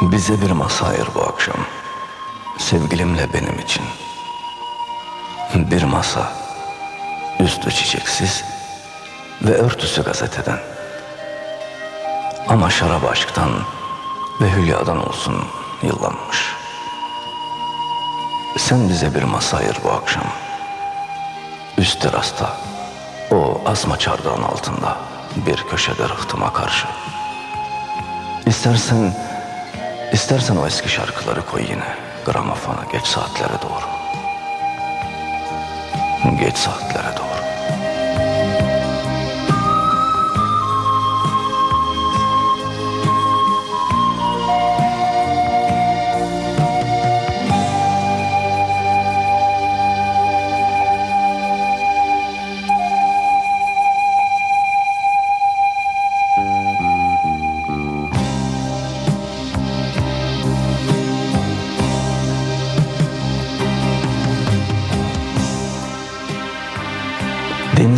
Bize bir masa ayır bu akşam. Sevgilimle benim için. Bir masa. Üstü çiçeksiz ve örtüsü gazeteden. Ama şarap aşktan ve hülyadan olsun yıllanmış. Sen bize bir masa ayır bu akşam. Üst terasta, o asma çardağın altında bir köşede rıhtıma karşı. İstersen, istersen o eski şarkıları koy yine gramofona geç saatlere doğru. Geç saatlere doğru.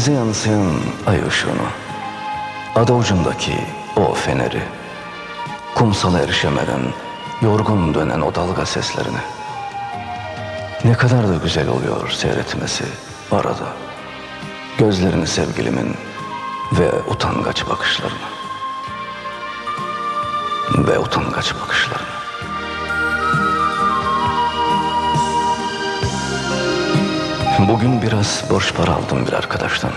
Denize yansıyan ay ışığını, ada ucundaki o feneri, kumsala erişemeden yorgun dönen o dalga seslerini. Ne kadar da güzel oluyor seyretmesi arada. Gözlerini sevgilimin ve utangaç bakışlarını. Ve utangaç bakışlarını. Bugün biraz borç para aldım bir arkadaştan.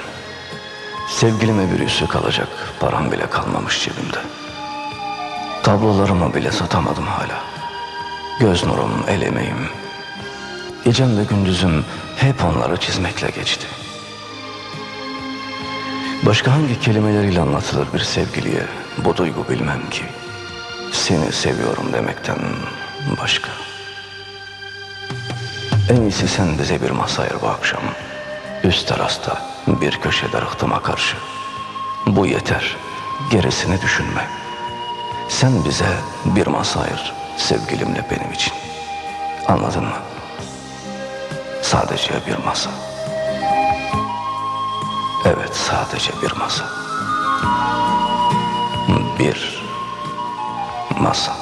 Sevgilime bir yüzük alacak param bile kalmamış cebimde. Tablolarımı bile satamadım hala. Göz nurum, el emeğim. Gecem ve gündüzüm hep onları çizmekle geçti. Başka hangi kelimeleriyle anlatılır bir sevgiliye bu duygu bilmem ki. Seni seviyorum demekten başka. En iyisi sen bize bir masa ayır bu akşam. Üst terasta bir köşede rıhtıma karşı. Bu yeter. Gerisini düşünme. Sen bize bir masa ayır sevgilimle benim için. Anladın mı? Sadece bir masa. Evet sadece bir masa. Bir masa.